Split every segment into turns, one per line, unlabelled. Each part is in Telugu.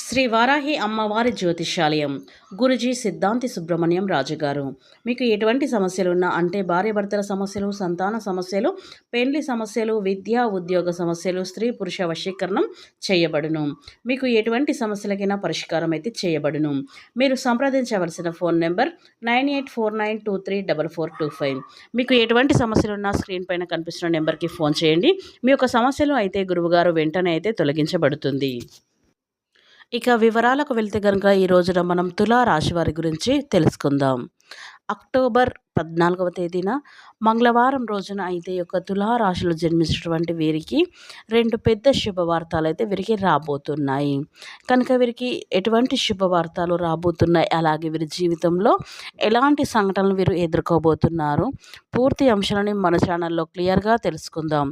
శ్రీ వారాహి అమ్మవారి జ్యోతిషాలయం. గురుజీ సిద్ధాంతి సుబ్రహ్మణ్యం రాజుగారు. మీకు ఎటువంటి సమస్యలు ఉన్నా అంటే భార్యాభర్తల సమస్యలు సంతాన సమస్యలు పెండ్లి సమస్యలు విద్యా ఉద్యోగ సమస్యలు స్త్రీ పురుష వశీకరణం చేయబడును. మీకు ఎటువంటి సమస్యలకైనా పరిష్కారం అయితే చేయబడును. మీరు సంప్రదించవలసిన phone number nine eight four nine two three double four two five. మీకు ఎటువంటి సమస్యలు ఉన్నా స్క్రీన్ పైన కనిపిస్తున్న నెంబర్కి ఫోన్ చేయండి. మీ యొక్క సమస్యలు అయితే గురువుగారు వెంటనే అయితే తొలగించబడుతుంది. ఇక వివరాలకు వెళ్తే కనుక ఈ రోజున మనం తులా రాశి వారి గురించి తెలుసుకుందాం. అక్టోబర్ పద్నాలుగవ తేదీన మంగళవారం రోజున అయితే యొక్క తులారాశిలో జన్మించినటువంటి వీరికి రెండు పెద్ద శుభవార్తలు అయితే వీరికి రాబోతున్నాయి. కనుక వీరికి ఎటువంటి శుభవార్తలు రాబోతున్నాయి? అలాగే వీరి జీవితంలో ఎలాంటి సంఘటనలు వీరు ఎదుర్కోబోతున్నారు? పూర్తి అంశాలని మన ఛానల్లో క్లియర్గా తెలుసుకుందాం.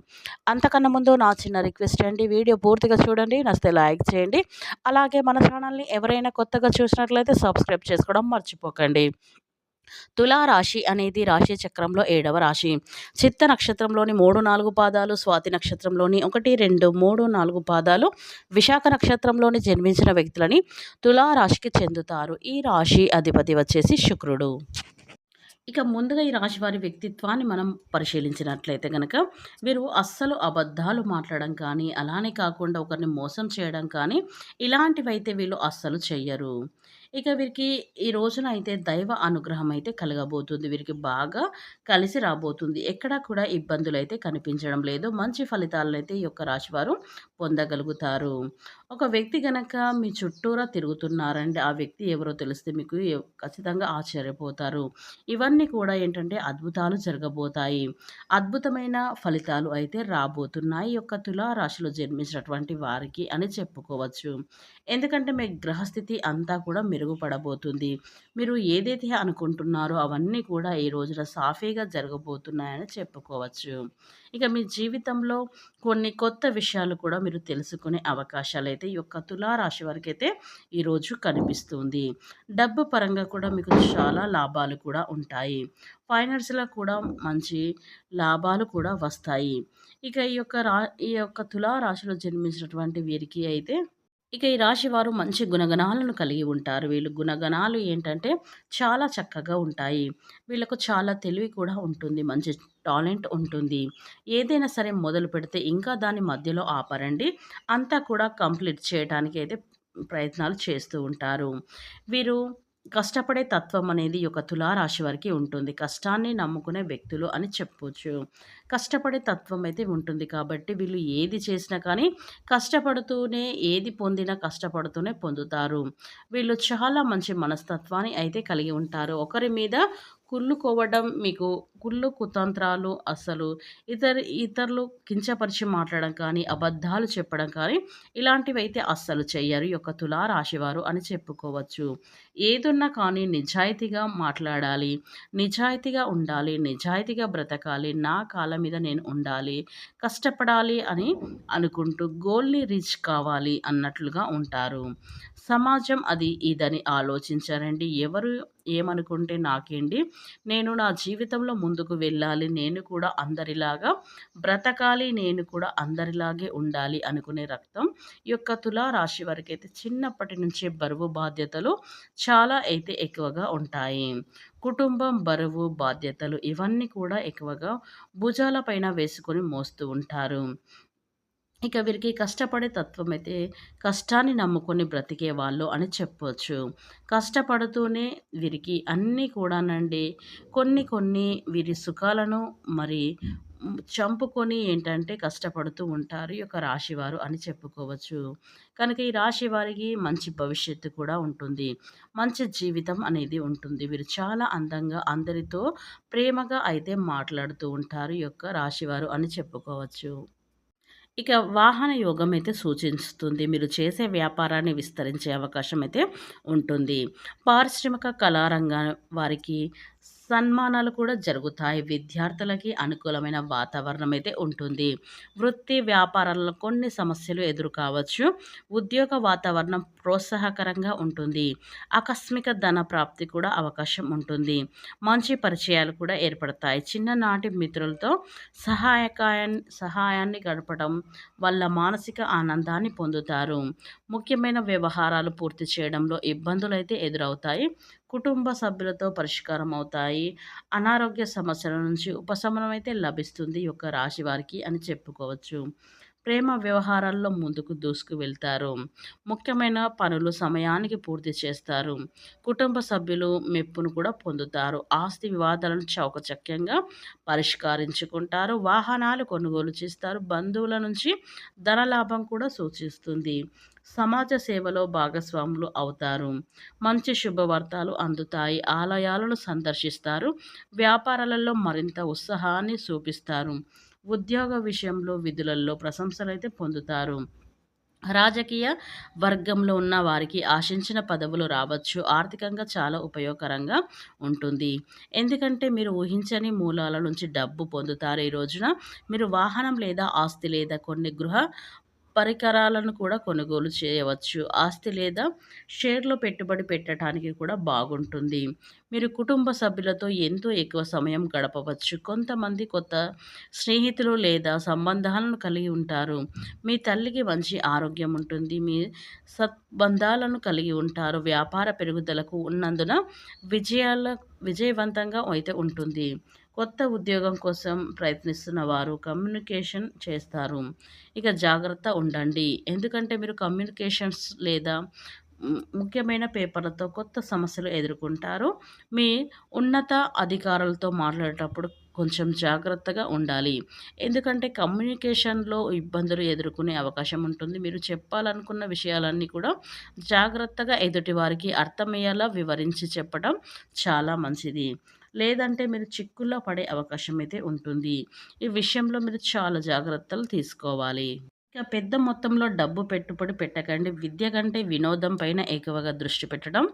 అంతకన్నా ముందు నా చిన్న రిక్వెస్ట్ అండి వీడియో పూర్తిగా చూడండి నచ్చితే లైక్ చేయండి. అలాగే మన ఛానల్ని ఎవరైనా కొత్తగా చూసినట్లయితే సబ్స్క్రైబ్ చేసుకోవడం మర్చిపోకండి. తులారాశి అనేది రాశి చక్రంలో ఏడవ రాశి. చిత్త నక్షత్రంలోని మూడు నాలుగు పాదాలు స్వాతి నక్షత్రంలోని ఒకటి రెండు మూడు నాలుగు పాదాలు విశాఖ నక్షత్రంలోని జన్మించిన వ్యక్తులని తులారాశికి చెందుతారు. ఈ రాశి అధిపతి వచ్చేసి శుక్రుడు. ఇక ముందుగా ఈ రాశి వారి వ్యక్తిత్వాన్ని మనం పరిశీలించినట్లయితే కనుక వీరు అస్సలు అబద్ధాలు మాట్లాడడం కానీ అలానే కాకుండా ఒకరిని మోసం చేయడం కానీ ఇలాంటివైతే వీళ్ళు అస్సలు చెయ్యరు. ఇక వీరికి ఈ రోజున అయితే దైవ అనుగ్రహం అయితే కలగబోతుంది. వీరికి బాగా కలిసి రాబోతుంది. ఎక్కడా కూడా ఇబ్బందులు అయితే కనిపించడం లేదు. మంచి ఫలితాలను అయితే ఈ యొక్క రాశివారు పొందగలుగుతారు. ఒక వ్యక్తి గనక మీ చుట్టూరా తిరుగుతున్నారండి ఆ వ్యక్తి ఎవరో తెలిస్తే మీకు ఖచ్చితంగా ఆశ్చర్యపోతారు. ఇవన్నీ కూడా ఏంటంటే అద్భుతాలు జరగబోతాయి. అద్భుతమైన ఫలితాలు అయితే రాబోతున్నాయి. యొక్క తులారాశిలో జన్మించినటువంటి వారికి అని చెప్పుకోవచ్చు. ఎందుకంటే మీ గ్రహస్థితి అంతా కూడా మెరుగుపడబోతుంది. మీరు ఏదైతే అనుకుంటున్నారో అవన్నీ కూడా ఈ రోజున సాఫీగా జరగబోతున్నాయని చెప్పుకోవచ్చు. ఇక మీ జీవితంలో కొన్ని కొత్త విషయాలు కూడా మీరు తెలుసుకునే అవకాశాలు అయితే ఈ యొక్క తులారాశి వారికి అయితే ఈరోజు కనిపిస్తుంది. డబ్బు పరంగా కూడా మీకు చాలా లాభాలు కూడా ఉంటాయి. ఫైనాన్స్లో కూడా మంచి లాభాలు కూడా వస్తాయి. ఇక ఈ యొక్క రా ఈ యొక్క తులారాశిలో జన్మించినటువంటి వీరికి అయితే ఇక ఈ రాశి వారు మంచి గుణగణాలను కలిగి ఉంటారు. వీళ్ళు గుణగణాలు ఏంటంటే చాలా చక్కగా ఉంటాయి. వీళ్ళకు చాలా తెలివి కూడా ఉంటుంది. మంచి టాలెంట్ ఉంటుంది. ఏదైనా సరే మొదలు పెడితే ఇంకా దాని మధ్యలో ఆపరండి. అంతా కూడా కంప్లీట్ చేయడానికి అయితే ప్రయత్నాలు చేస్తూ ఉంటారు. వీరు కష్టపడే తత్వం అనేది ఒక తులారాశి వారికి ఉంటుంది. కష్టాన్ని నమ్ముకునే వ్యక్తులు అని చెప్పవచ్చు కష్టపడే తత్వం అయితే ఉంటుంది కాబట్టి వీళ్ళు ఏది చేసినా కానీ కష్టపడుతూనే ఏది పొందినా కష్టపడుతూనే పొందుతారు. వీళ్ళు చాలా మంచి మనస్తత్వాన్ని అయితే కలిగి ఉంటారు. ఒకరి మీద కుళ్ళుకోవడం మీకు కుళ్ళు కుతంత్రాలు అసలు ఇతర ఇతరులు కించపరిచి మాట్లాడడం కానీ అబద్ధాలు చెప్పడం కానీ ఇలాంటివి అయితే అస్సలు చేయరు యొక్క తులారాశివారు అని చెప్పుకోవచ్చు. ఏదున్నా కానీ నిజాయితీగా మాట్లాడాలి నిజాయితీగా ఉండాలి నిజాయితీగా బ్రతకాలి నా కాలం మీద నేను ఉండాలి కష్టపడాలి అని అనుకుంటూ గోల్ని రీచ్ కావాలి అన్నట్లుగా ఉంటారు. సమాజం అది ఇదని ఆలోచించారండి. ఎవరు ఏమనుకుంటే నాకేంటి నేను నా జీవితంలో ముందుకు వెళ్ళాలి నేను కూడా అందరిలాగా బ్రతకాలి నేను కూడా అందరిలాగే ఉండాలి అనుకునే రక్తం ఈ యొక్క తులారాశి వారికి అయితే చిన్నప్పటి నుంచే బరువు బాధ్యతలు చాలా అయితే ఎక్కువగా ఉంటాయి. కుటుంబం బరువు బాధ్యతలు ఇవన్నీ కూడా ఎక్కువగా భుజాలపైన వేసుకొని మోస్తూ ఉంటారు. ఇక వీరికి కష్టపడే తత్వం అయితే కష్టాన్ని నమ్ముకొని బ్రతికే వాళ్ళు అని చెప్పవచ్చు కష్టపడుతూనే వీరికి అన్నీ కూడానండి. కొన్ని కొన్ని వీరి సుఖాలను మరి చంపుకొని ఏంటంటే కష్టపడుతూ ఉంటారు ఈ యొక్క రాశివారు అని చెప్పుకోవచ్చు. కనుక ఈ రాశి వారికి మంచి భవిష్యత్తు కూడా ఉంటుంది. మంచి జీవితం అనేది ఉంటుంది. వీరు చాలా అందంగా అందరితో ప్రేమగా అయితే మాట్లాడుతూ ఉంటారు ఈ యొక్క రాశివారు అని చెప్పుకోవచ్చు. ఇక వాహన యోగం అయితే సూచిస్తుంది. మీరు చేసే వ్యాపారాన్ని విస్తరించే అవకాశం అయితే ఉంటుంది. పారిశ్రామిక కళారంగ వారికి సన్మానాలు కూడా జరుగుతాయి. విద్యార్థులకి అనుకూలమైన వాతావరణం అయితే ఉంటుంది. వృత్తి వ్యాపారాల్లో కొన్ని సమస్యలు ఎదురు కావచ్చు ఉద్యోగ వాతావరణం ప్రోత్సాహకరంగా ఉంటుంది. ఆకస్మిక ధన ప్రాప్తి కూడా అవకాశం ఉంటుంది. మంచి పరిచయాలు కూడా ఏర్పడతాయి. చిన్ననాటి మిత్రులతో సహాయకాయ సహాయాన్ని గడపడం వల్ల మానసిక ఆనందాన్ని పొందుతారు. ముఖ్యమైన వ్యవహారాలు పూర్తి చేయడంలో ఇబ్బందులు అయితే ఎదురవుతాయి. కుటుంబ సభ్యులతో పరిష్కారం అవుతాయి. అనారోగ్య సమస్యల నుంచి ఉపశమనం అయితే లభిస్తుంది ఈ యొక్క రాశి వారికి అని చెప్పుకోవచ్చు. ప్రేమ వ్యవహారాల్లో ముందుకు దూసుకు వెళ్తారు. ముఖ్యమైన పనులు సమయానికి పూర్తి చేస్తారు. కుటుంబ సభ్యులు మెప్పును కూడా పొందుతారు. ఆస్తి వివాదాలను చౌకచక్యంగా పరిష్కరించుకుంటారు. వాహనాలు కొనుగోలు చేస్తారు. బంధువుల నుంచి ధనలాభం కూడా సూచిస్తుంది. సమాజ సేవలో భాగస్వాములు అవుతారు. మంచి శుభవార్తలు అందుతాయి. ఆలయాలను సందర్శిస్తారు. వ్యాపారాలలో మరింత ఉత్సాహాన్ని చూపిస్తారు. ఉద్యోగ విషయంలో విధులలో ప్రశంసలు అయితే పొందుతారు. రాజకీయ వర్గంలో ఉన్న వారికి ఆశించిన పదవులు రావచ్చు. ఆర్థికంగా చాలా ఉపయోగకరంగా ఉంటుంది. ఎందుకంటే మీరు ఊహించని మూలాల నుంచి డబ్బు పొందుతారు. ఈ రోజున మీరు వాహనం లేదా ఆస్తి లేదా కొన్ని గృహ పరికరాలను కూడా కొనుగోలు చేయవచ్చు. ఆస్తి లేదా షేర్లో పెట్టుబడి పెట్టడానికి కూడా బాగుంటుంది. మీరు కుటుంబ సభ్యులతో ఎంతో ఎక్కువ సమయం గడపవచ్చు. కొంతమంది కొత్త స్నేహితులు లేదా సంబంధాలను కలిగి ఉంటారు. మీ తల్లికి మంచి ఆరోగ్యం ఉంటుంది. మీ సత్బంధాలను కలిగి ఉంటారు. వ్యాపార పెరుగుదలకు ఉన్నందున విజయాల విజయవంతంగా అయితే ఉంటుంది. కొత్త ఉద్యోగం కోసం ప్రయత్నిస్తున్న వారు కమ్యూనికేషన్ చేస్తారు. ఇక జాగ్రత్త ఉండండి. ఎందుకంటే మీరు కమ్యూనికేషన్స్ లేదా ముఖ్యమైన పేపర్లతో కొత్త సమస్యలు ఎదుర్కొంటారు. మీ ఉన్నత అధికారులతో మాట్లాడేటప్పుడు కొంచెం జాగ్రత్తగా ఉండాలి. ఎందుకంటే కమ్యూనికేషన్లో ఇబ్బందులు ఎదుర్కొనే అవకాశం ఉంటుంది. మీరు చెప్పాలనుకున్న విషయాలన్నీ కూడా జాగ్రత్తగా ఎదుటి వారికి అర్థమయ్యేలా వివరించి చెప్పడం చాలా మంచిది. లేదంటే మీరు చిక్కుల్లో పడే అవకాశం అయితే ఉంటుంది. ఈ విషయంలో మీరు చాలా జాగ్రత్తలు తీసుకోవాలి. ఇక పెద్ద మొత్తంలో డబ్బు పెట్టుబడి పెట్టకండి. విద్య కంటే వినోదం పైన ఎక్కువగా దృష్టి పెట్టడం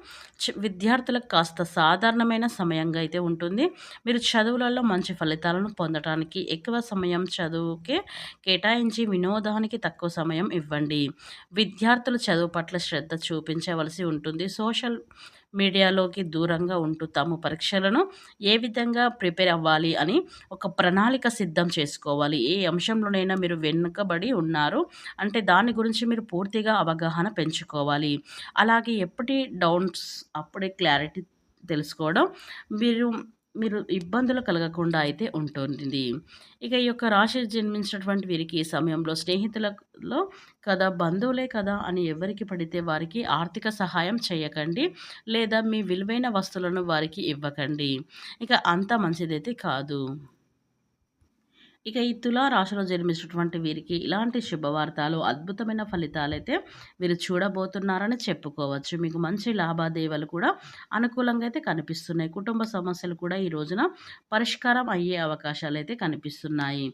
విద్యార్థులకు కాస్త సాధారణమైన సమయంగా అయితే ఉంటుంది. మీరు చదువులలో మంచి ఫలితాలను పొందడానికి ఎక్కువ సమయం చదువుకే కేటాయించి వినోదానికి తక్కువ సమయం ఇవ్వండి. విద్యార్థులు చదువు పట్ల శ్రద్ధ చూపించవలసి ఉంటుంది. సోషల్ మీడియాలోకి దూరంగా ఉంటూ తాము పరీక్షలను ఏ విధంగా ప్రిపేర్ అవ్వాలి అని ఒక ప్రణాళిక సిద్ధం చేసుకోవాలి. ఏ అంశంలోనైనా మీరు వెనుకబడి ఉన్నారు అంటే దాని గురించి మీరు పూర్తిగా అవగాహన పెంచుకోవాలి. అలాగే ఎప్పటి డౌట్స్ అప్పుడే క్లారిటీ తెలుసుకోవడం మీరు మీరు ఇబ్బందులు కలగకుండా అయితే ఉంటుంది. ఇక ఈ యొక్క రాశి జన్మించినటువంటి వీరికి ఈ సమయంలో స్నేహితులలో కదా బంధువులే కదా అని ఎవరికి పడితే వారికి ఆర్థిక సహాయం చేయకండి. లేదా మీ విలువైన వస్తువులను వారికి ఇవ్వకండి. ఇక అంత మంచిదైతే కాదు. ఇక ఈ తులా రాశిలో జన్మించినటువంటి వీరికి ఇలాంటి శుభవార్తలు అద్భుతమైన ఫలితాలు అయితే వీరు చూడబోతున్నారని చెప్పుకోవచ్చు. మీకు మంచి లాభాదేవీలు కూడా అనుకూలంగా అయితే కనిపిస్తున్నాయి. కుటుంబ సమస్యలు కూడా ఈ రోజున పరిష్కారం అయ్యే అవకాశాలు అయితే కనిపిస్తున్నాయి.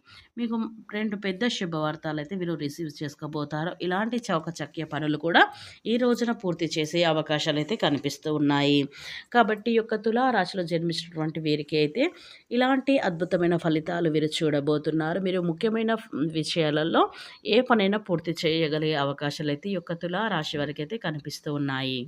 మీకు రెండు పెద్ద శుభవార్తలు అయితే వీరు రిసీవ్ చేసుకోబోతారు. ఇలాంటి చౌకచక్య పనులు కూడా ఈ రోజున పూర్తి చేసే అవకాశాలు అయితే కనిపిస్తూ ఉన్నాయి. కాబట్టి యొక్క తులా రాశిలో జన్మించినటువంటి వీరికి అయితే ఇలాంటి అద్భుతమైన ఫలితాలు వీరు చూడబో చేయబోతున్నారు మీరు ముఖ్యమైన విషయాలలో ఏ పనైనా పూర్తి చేయగలిగే అవకాశాలు అయితే ఈ యొక్క తులా రాశి వారికి అయితే కనిపిస్తూ ఉన్నాయి.